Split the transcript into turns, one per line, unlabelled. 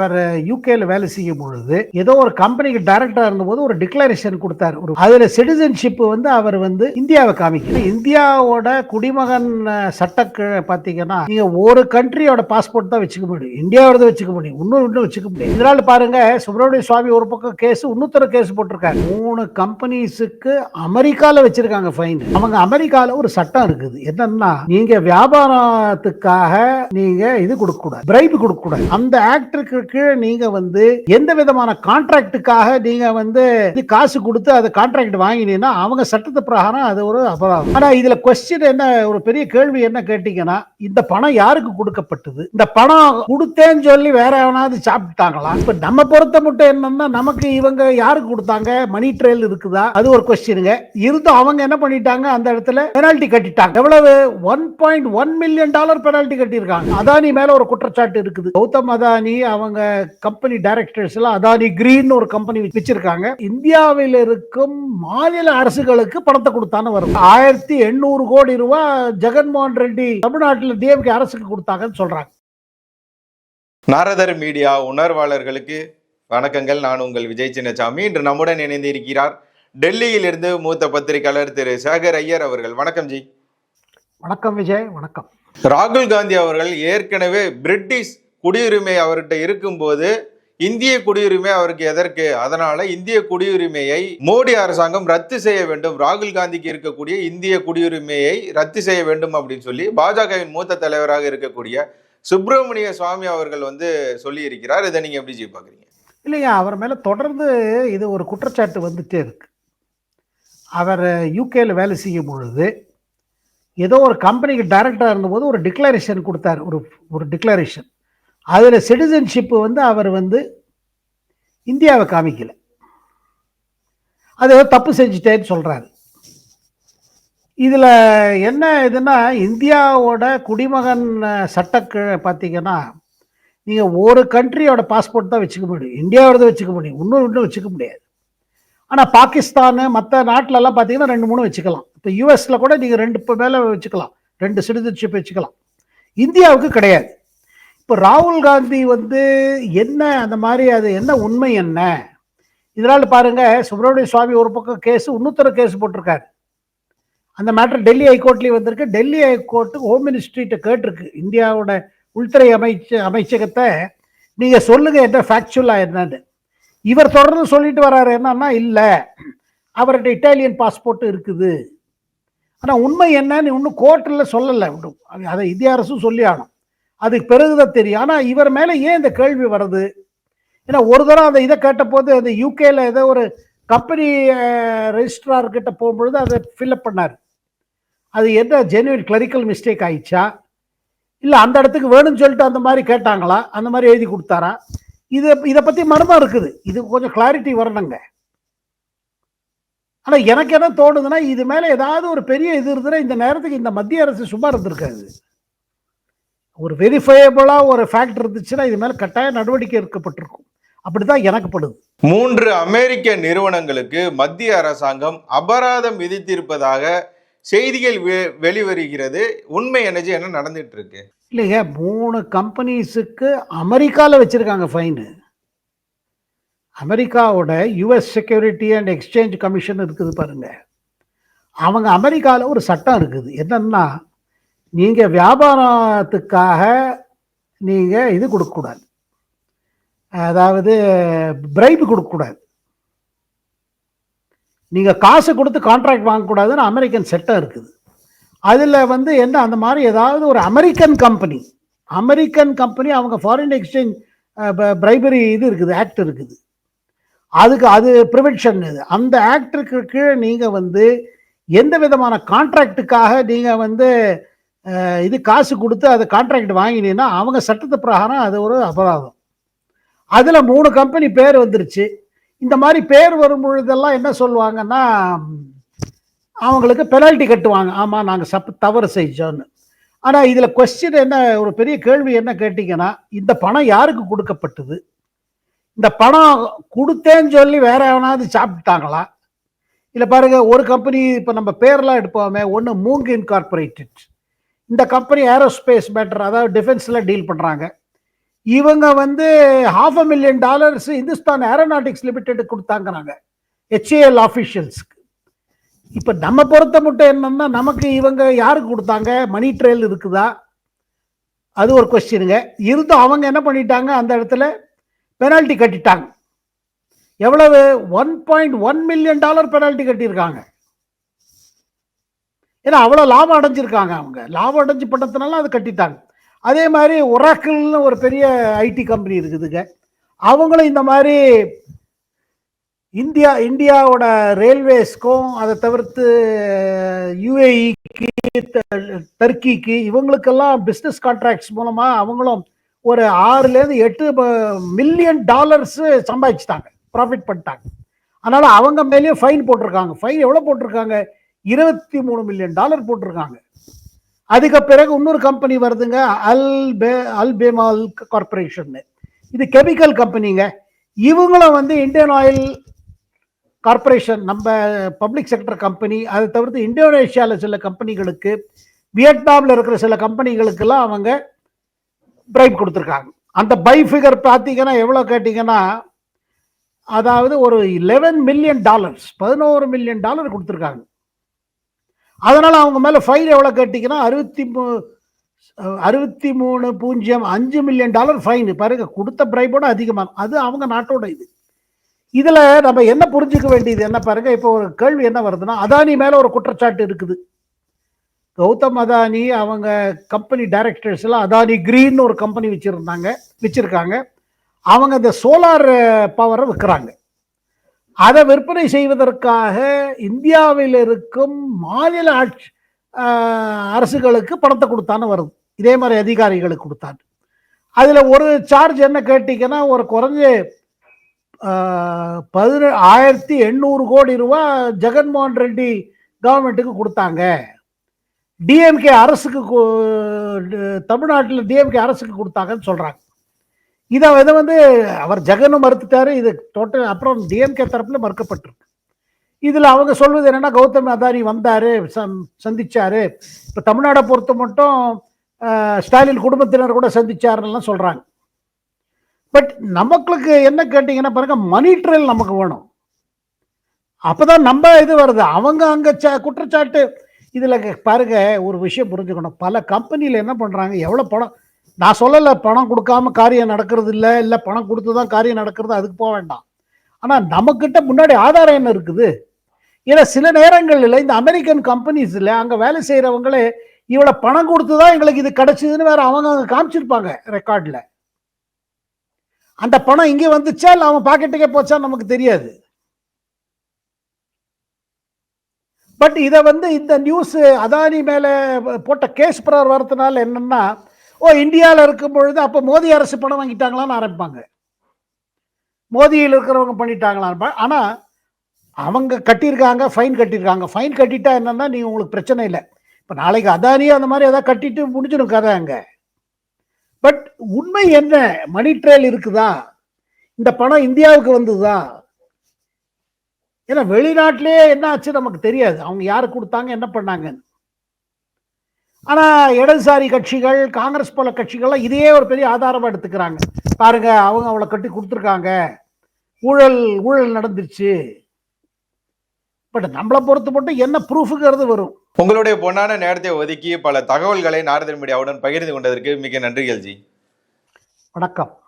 அவர் யூகேல வேலை செய்யும் பொழுது ஏதோ ஒரு கம்பெனிக்கு டைரக்டரா இருந்தபோது ஒரு டிக்ளரேஷன் கொடுத்தாரு. ஒரு அதுல சிட்டிசன்ஷிப் வந்து அவர் வந்து இந்தியாவை காமிக்கல இந்தியாவோட குடிமகன் சட்டக்க சட்டக்கு பாத்தீங்கன்னா நீங்க ஒரு கண்ட்ரியோட பாஸ்போர்ட் தான் வச்சுக்க முடியும். இந்தியாவோட வச்சுக்க முடியும். இன்னும் இன்னும் வச்சுக்க முடியும். இதனால பாருங்க சுப்பிரமணிய சுவாமி ஒரு பக்கம் கேஸ் இன்னொருத்தர கேஸ் போட்டிருக்காரு. மூணு கம்பெனிஸுக்கு அமெரிக்கால வச்சிருக்காங்க ஃபைன் அவங்க அமெரிக்கால ஒரு சட்டம் இருக்குது. என்னன்னா நீங்க வியாபாரத்துக்காக நீங்க இது கொடுக்க கூடாது பிரைப் கொடுக்க கூடாது அந்த ஆக்டருக்கு கீழே நீங்க வந்து எந்த விதமான கான்ட்ராக்டுக்காக நீங்க வந்து இது காசு கொடுத்து அதை கான்ட்ராக்ட் வாங்கினீங்கன்னா அவங்க சட்டத்து பிரகாரம் அது ஒரு அபராதம். ஆனா இதுல கொஸ்டின் என்ன ஒரு பெரிய கேள்வி என்ன கேட்டீங்கன்னா இந்த பணம் யாருக்கு கொடுக்கப்பட்டது? இந்த பணம் கொடுத்தேன்னு சொல்லி வேற எவனாவது சாப்பிட்டாங்களா? இப்ப நம்ம பொறுத்த மட்டும் என்னன்னா நமக்கு இவங்க யாருக்கு கொடுத்தாங்க? மணி ட்ரெயில் இருக்குதா? அது ஒரு கொஸ்டினுங்க இருந்தும் அவங்க என்ன பண்ணிட்டாங்க? அந்த இடத்துல பெனால்டி கட்டிட்டாங்க. எவ்வளவு? One point one million dollar penalty கட்டியிருக்காங்க. அதானி மேல ஒரு குற்றச்சாட்டு இருக்குது. கௌதம் அதானி அவங்க கம்பெனி டைரக்டர்ஸ் எல்லாம் அதானி கிரீன் ஒரு கம்பெனி வச்சிருக்காங்க. இந்தியாவில் இருக்கும் மாநில அரசுகளுக்கு பணத்தை கொடுத்தான்னு வரும் ஆயிரத்தி எண்ணூறு கோடி ரூபாய் ஜெகன்மோகன் ரெட்டி தமிழ்நாட்டில் டிஎம்கே அரசுக்கு கொடுத்தாங்கன்னு சொல்றாங்க.
நாரதர் மீடியா உணர்வாளர்களுக்கு வணக்கங்கள். நான் உங்கள் விஜய் சின்னசாமி. இன்று நம்முடன் இணைந்து இருக்கிறார் டெல்லியிலிருந்து மூத்த பத்திரிகையாளர் திரு சேகர் ஐயர் அவர்கள். வணக்கம் ஜி.
வணக்கம் விஜய் வணக்கம்.
ராகுல் காந்தி அவர்கள் ஏற்கனவே பிரிட்டிஷ் குடியுரிமை அவர்கிட்ட இருக்கும்போது இந்திய குடியுரிமை அவருக்கு எதற்கு? அதனால இந்திய குடியுரிமையை மோடி அரசாங்கம் ரத்து செய்ய வேண்டும். ராகுல் காந்திக்கு இருக்கக்கூடிய இந்திய குடியுரிமையை ரத்து செய்ய வேண்டும் அப்படின்னு சொல்லி பாஜகவின் மூத்த தலைவராக இருக்கக்கூடிய சுப்பிரமணிய சுவாமி அவர்கள் வந்து சொல்லி இருக்கிறார் இதை நீங்க எப்படி ஜி பாக்குறீங்க?
இல்லையா அவர் மேலே தொடர்ந்து இது ஒரு குற்றச்சாட்டு வந்துட்டே இருக்கு. அவர் யூகேல வேலை செய்யும் பொழுது ஏதோ ஒரு கம்பெனிக்கு டைரக்டராக இருந்தபோது ஒரு டிக்ளரேஷன் கொடுத்தாரு. ஒரு ஒரு டிக்ளரேஷன் அதில் சிட்டிசன்ஷிப்பு வந்து அவர் வந்து இந்தியாவை காமிக்கல. அது ஏதோ தப்பு செஞ்சுட்டேன்னு சொல்கிறாரு இதில் என்ன இதுன்னா இந்தியாவோட குடிமகன் சட்டக்கு பார்த்தீங்கன்னா நீங்கள் ஒரு கண்ட்ரியோட பாஸ்போர்ட் தான் வச்சுக்க முடியும். இந்தியாவோட வச்சுக்க முடியும். இன்னும் இன்னும் வச்சுக்க முடியாது. ஆனால் பாகிஸ்தான் மற்ற நாட்டிலலாம் பார்த்தீங்கன்னா ரெண்டு மூணு வச்சுக்கலாம். இப்போ யூஎஸில் கூட நீங்கள் ரெண்டு இப்போ மேலே வச்சுக்கலாம். ரெண்டு சிட்டிசன்ஷிப் வச்சுக்கலாம். இந்தியாவுக்கு கிடையாது. இப்போ ராகுல் காந்தி வந்து என்ன அந்த மாதிரி அது என்ன உண்மை என்ன? இதனால் பாருங்க சுப்பிரமணிய சுவாமி ஒரு பக்கம் கேஸ் இன்னொருத்தர கேஸ் போட்டிருக்காரு. அந்த மேட்டர் டெல்லி ஹைகோர்ட்லேயும் வந்திருக்கு. டெல்லி ஹைகோர்ட்டு ஹோம் மினிஸ்ட்ரிகிட்ட கேட்டிருக்கு. இந்தியாவோட உள்துறை அமைச்ச அமைச்சகத்தை நீங்கள் சொல்லுங்கள் என்ன ஃபேக்சுவலாக என்னன்னு. இவர் தொடர்ந்து சொல்லிட்டு வர்றாரு என்னன்னா இல்லை அவர்கிட்ட இட்டாலியன் பாஸ்போர்ட் இருக்குது. ஆனால் உண்மை என்னன்னு இன்னும் கோர்ட்டில் சொல்லலை. இன்னும் அதை இந்திய அரசும் சொல்லி ஆகணும். அதுக்கு பிறகுதான் தெரியும். ஆனால் இவர் மேலே ஏன் இந்த கேள்வி வருது? ஏன்னா ஒரு தடவை அந்த இதை கேட்டபோது அந்த யூகேல ஏதோ ஒரு கம்பெனி ரெஜிஸ்ட்ரார் கிட்ட போகும்பொழுது அதை ஃபில்அப் பண்ணார். அது என்ன ஜென்யூன் கிளரிக்கல் மிஸ்டேக் ஆயிடுச்சா? இல்லை அந்த இடத்துக்கு வேணும்னு சொல்லிட்டு அந்த மாதிரி கேட்டாங்களா? அந்த மாதிரி எழுதி கொடுத்தாரா? இது இதை பற்றி மர்மம் இருக்குது. இது கொஞ்சம் கிளாரிட்டி வரணுங்க. ஆனால் எனக்கு என்ன தோணுதுன்னா இது மேலே ஏதாவது ஒரு பெரிய இது இருந்ததுன்னா இந்த நேரத்துக்கு இந்த மத்திய அரசு சும்மா இருந்திருக்காது. ஒரு வெரிஃபையபிளாக ஒரு ஃபேக்ட் இருந்துச்சுன்னா இது மேலே கட்டாய நடவடிக்கை எடுக்கப்பட்டிருக்கும். அப்படிதான் எனக்கு படுது.
மூன்று அமெரிக்க நிறுவனங்களுக்கு மத்திய அரசாங்கம் அபராதம் விதித்திருப்பதாக செய்திகள் வெளிவருகிறது. உண்மை என்னஜி என்ன நடந்துட்டு இருக்கு
இல்லைங்க மூணு கம்பெனிஸுக்கு அமெரிக்காவில் வச்சுருக்காங்க ஃபைனு அமெரிக்காவோட US security and exchange commission இருக்குது பாருங்க. அவங்க அமெரிக்காவில் ஒரு சட்டம் இருக்குது. என்னன்னா நீங்கள் வியாபாரத்துக்காக நீங்கள் இது கொடுக்கக்கூடாது. அதாவது பிரைப் கொடுக்கக்கூடாது. நீங்கள் காசு கொடுத்து கான்ட்ராக்ட் வாங்கக்கூடாதுன்னு அமெரிக்கன் செட்டாக இருக்குது. அதில் வந்து என்ன அந்த மாதிரி ஏதாவது ஒரு அமெரிக்கன் கம்பெனி அமெரிக்கன் கம்பெனி அவங்க ஃபாரின் எக்ஸ்சேஞ்ச் பிரைபரி இது இருக்குது ஆக்ட் இருக்குது. அதுக்கு அது ப்ரிவென்ஷன் இது. அந்த ஆக்டுக்கு கீழே நீங்கள் வந்து எந்த விதமான கான்ட்ராக்டுக்காக நீங்கள் வந்து இது காசு கொடுத்து அதை கான்ட்ராக்ட் வாங்கினீங்கன்னா அவங்க சட்டத்து பிரகாரம் அது ஒரு அபராதம். அதில் மூணு கம்பெனி பேர் வந்துருச்சு. இந்த மாதிரி பேர் வரும் பொழுதெல்லாம் என்ன சொல்லுவாங்கன்னா அவங்களுக்கு பெனால்ட்டி கட்டுவாங்க. ஆமாம் நாங்கள் சப் தவறு செஞ்சோன்னு ஆனால் இதில் கொஸ்டின் என்ன ஒரு பெரிய கேள்வி என்ன கேட்டிங்கன்னா இந்த பணம் யாருக்கு கொடுக்கப்பட்டது? இந்த பணம் கொடுத்தேன்னு சொல்லி வேற எவனாவது சாப்பிட்டாங்களா? இல்லை பாருங்கள் ஒரு கம்பெனி இப்போ நம்ம பேர்லாம் எடுப்போமே ஒன்று மூங் இன்கார்பரேட்டட் இந்த கம்பெனி ஏரோஸ்பேஸ் மேட்டர் அதாவது டிஃபென்ஸில் டீல் பண்ணுறாங்க இவங்க வந்து half a million dollars Hindustan Aeronautics Limited கொடுத்தாங்கிறாங்க. HAL ஆஃபிஷியல்ஸ்க்கு இப்போ நம்ம பொறுத்த மட்டும் என்னன்னா நமக்கு இவங்க யாருக்கு கொடுத்தாங்க? மணி ட்ரெயில் இருக்குதா? அது ஒரு கொஸ்டினுங்க இருந்தும் அவங்க என்ன பண்ணிட்டாங்க? அந்த இடத்துல பெனால்ட்டி கட்டிட்டாங்க. எவ்வளவு? One point one million dollar penalty கட்டியிருக்காங்க. ஏன்னா அவ்வளோ லாபம் அடைஞ்சிருக்காங்க அவங்க. லாபம் அடைஞ்சு பட்டதுனால அது கட்டிட்டாங்க அதே மாதிரி ஒராக்கிள்னு ஒரு பெரிய ஐடி கம்பெனி இருக்குதுங்க. அவங்களும் இந்த மாதிரி இந்தியா இந்தியாவோட ரயில்வேஸ்க்கும் அதை தவிர்த்து யுஏஇக்கு டர்க்கிக்கு இவங்களுக்கெல்லாம் பிஸ்னஸ் கான்ட்ராக்ட்ஸ் மூலமாக அவங்களும் ஒரு ஆறுலேருந்து எட்டு மில்லியன் டாலர்ஸு சம்பாதிச்சிட்டாங்க. ப்ராஃபிட் பண்ணிட்டாங்க. அதனால் அவங்க மேலேயும் ஃபைன் போட்டிருக்காங்க. ஃபைன் எவ்வளோ போட்டிருக்காங்க? இருபத்தி மூணு மில்லியன் டாலர் போட்டிருக்காங்க. அதுக்கு பிறகு இன்னொரு கம்பெனி வருதுங்க அல் பே அல் பேமால் கார்பரேஷன் இது கெமிக்கல் கம்பெனிங்க இவங்களும் வந்து இந்தியன் ஆயில் கார்பரேஷன் நம்ம பப்ளிக் செக்டர் கம்பெனி அதை தவிர்த்து இந்தோனேஷியாவில் சில கம்பெனிகளுக்கு வியட்நாமில் இருக்கிற சில கம்பெனிகளுக்கெல்லாம் அவங்க பிரைப் கொடுத்துருக்காங்க. அந்த பை ஃபிகர் பார்த்தீங்கன்னா எவ்வளோ கேட்டிங்கன்னா அதாவது ஒரு 11 மில்லியன் டாலர்ஸ் பதினோரு மில்லியன் டாலர் கொடுத்துருக்காங்க. அதனால் அவங்க மேலே ஃபைன் எவ்வளோ கேட்டிங்கன்னா அறுபத்தி மூ அறுபத்தி மூணு பூஜ்ஜியம் அஞ்சு மில்லியன் டாலர் ஃபைன் பாருங்க கொடுத்த பிரைபோட அதிகமாக அது அவங்க நாட்டோட இது. இதில் நம்ம என்ன புரிஞ்சுக்க வேண்டியது என்ன பாருங்க இப்போ ஒரு கேள்வி என்ன வருதுன்னா அதானி மேலே ஒரு குற்றச்சாட்டு இருக்குது. கௌதம் அதானி அவங்க கம்பெனி டைரக்டர்ஸ்லாம் அதானி கிரீன் ஒரு கம்பெனி வச்சுருந்தாங்க வச்சுருக்காங்க. அவங்க இந்த சோலார் பவரை eh, விற்கிறாங்க அதை விற்பனை செய்வதற்காக இந்தியாவில் இருக்கும் மாநில ஆட்சி அரசுகளுக்கு பணத்தை கொடுத்தான்னு வருது. இதே மாதிரி அதிகாரிகளுக்கு கொடுத்தான். அதில் ஒரு சார்ஜ் என்ன கேட்டிங்கன்னா ஒரு குறைஞ்ச பதின ஆயிரத்தி எண்ணூறு கோடி ரூபா ஜெகன்மோகன் ரெட்டி கவர்மெண்ட்டுக்கு கொடுத்தாங்க. டிஎம்கே அரசுக்கு தமிழ்நாட்டில் டிஎம்கே அரசுக்கு கொடுத்தாங்கன்னு சொல்கிறாங்க இதை இதை வந்து அவர் ஜெகனும் மறுத்துட்டாரு. இது டோட்டல் அப்புறம் டிஎம்கே தரப்பில் மறுக்கப்பட்டிருக்கு. இதில் அவங்க சொல்வது என்னென்னா கௌதம் அதானி வந்தார் சந்திச்சார். இப்போ தமிழ்நாடை பொறுத்த மட்டும் ஸ்டாலின் குடும்பத்தினர் கூட சந்திச்சாருன்னெல்லாம் சொல்கிறாங்க பட் நமக்கு என்ன கேட்டிங்கன்னா பாருங்க மணி ட்ரெயில் நமக்கு வேணும். அப்பதான் நம்ம இது வருது. அவங்க அங்கே ச குற்றச்சாட்டு. இதில் பாருங்க ஒரு விஷயம் புரிஞ்சுக்கணும். பல கம்பெனியில் என்ன பண்ணுறாங்க எவ்வளோ பணம் நான் சொல்லலை பணம் கொடுக்காம காரியம் நடக்கிறது இல்லை இல்லை பணம் கொடுத்து தான் காரியம் நடக்கிறது அதுக்கு போக வேண்டாம். ஆனால் நம்மக்கிட்ட முன்னாடி ஆதாரம் என்ன இருக்குது? ஏன்னா சில நேரங்களில் இந்த அமெரிக்கன் கம்பெனிஸில் அங்கே வேலை செய்கிறவங்களே இவ்வளோ பணம் கொடுத்து தான் எங்களுக்கு இது கிடச்சிதுன்னு வேற அவங்க அங்கே காமிச்சிருப்பாங்க ரெக்கார்டில் அந்த பணம் இங்கே வந்துச்சா இல்லை அவன் பாக்கெட்டுக்கே போச்சா நமக்கு தெரியாது. பட் இதை வந்து இந்த நியூஸ் அதானி மேலே போட்ட கேஸ் பிரார் வரதுனால என்னென்னா ஓ இந்தியாவில் இருக்கும் பொழுது அப்போ மோடி அரசு பணம் வாங்கிட்டாங்களான்னு ஆரம்பிப்பாங்க. மோதியில் இருக்கிறவங்க பண்ணிட்டாங்களான்னு ஆனால் அவங்க கட்டியிருக்காங்க ஃபைன் கட்டியிருக்காங்க. ஃபைன் கட்டிட்டா என்னன்னா நீ உங்களுக்கு பிரச்சனை இல்லை. இப்போ நாளைக்கு அதானியே அந்த மாதிரி ஏதாவது கட்டிட்டு முடிஞ்சிடும் கதை அங்கே. பட் உண்மை என்ன? மணி ட்ரெயில் இருக்குதா? இந்த பணம் இந்தியாவுக்கு வந்ததா? ஏன்னா வெளிநாட்டிலேயே என்ன ஆச்சு நமக்கு தெரியாது. அவங்க யார் கொடுத்தாங்க என்ன பண்ணாங்கன்னு. ஆனா இடதுசாரி கட்சிகள் காங்கிரஸ் போல கட்சிகள்லாம் இதையே ஒரு பெரிய ஆதாரமா எடுத்துக்கிறாங்க. பாருங்க அவங்க அவளை கட்டி கொடுத்துருக்காங்க. ஊழல் ஊழல் நடந்துருச்சு. பட் நம்மளை பொறுத்த மட்டும் என்ன ப்ரூஃபுங்கிறது வரும்.
உங்களுடைய பொன்னான நேரத்தை ஒதுக்கி பல தகவல்களை நாரதன் மீடியாவுடன் பகிர்ந்து கொண்டதற்கு மிக நன்றிகள் ஜி
வணக்கம்.